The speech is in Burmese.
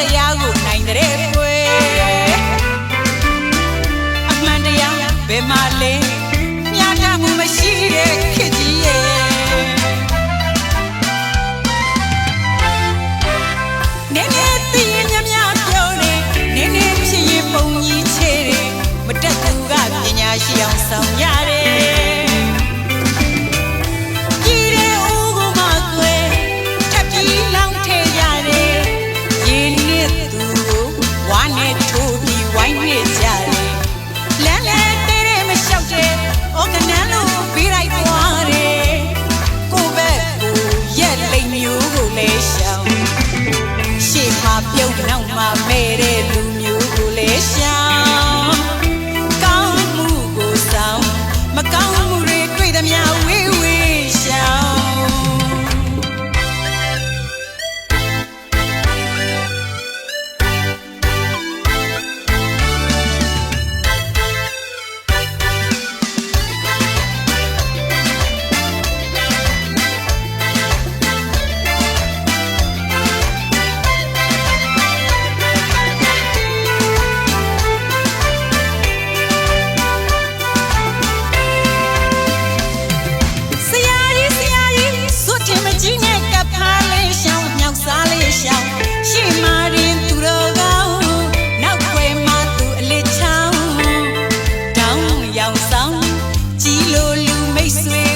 တရားကိုနိုင်တဲ့ပွဲအမှန်တရားဘယ်မှာလဲ Si may swim.